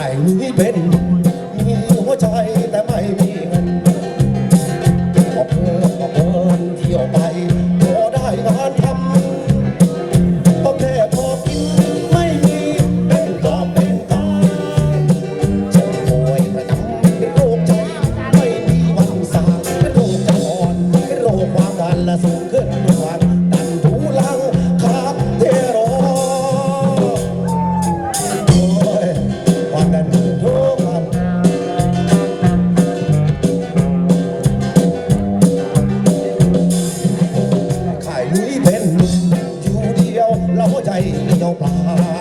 ไข่นี้เป็น heart.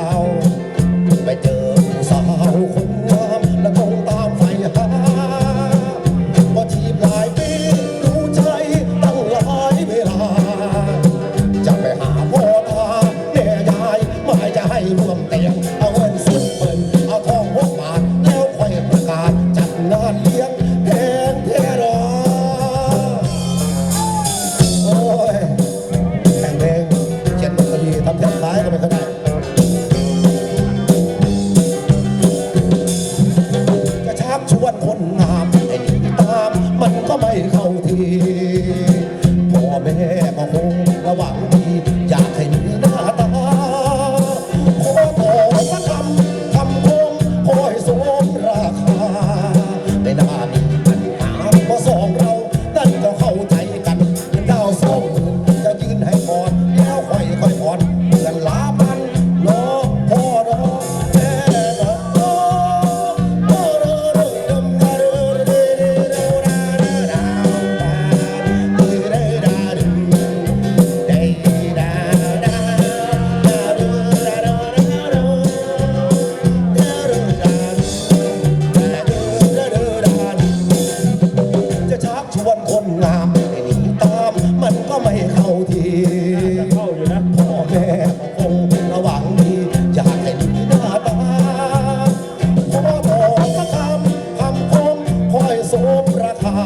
ันก็ไม่เข้าทีพ่อแม่คงระหวังดีอยากให้ดีหน้าตาขอบอกสักคำคำคมคอยสมราคา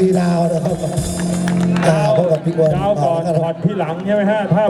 กวันนี้ฟรีดาวน์นะครับดาวพบกับพี่บอลดาวก่อนครับผ่อนที่หลังใช่ไหมฮะถ้า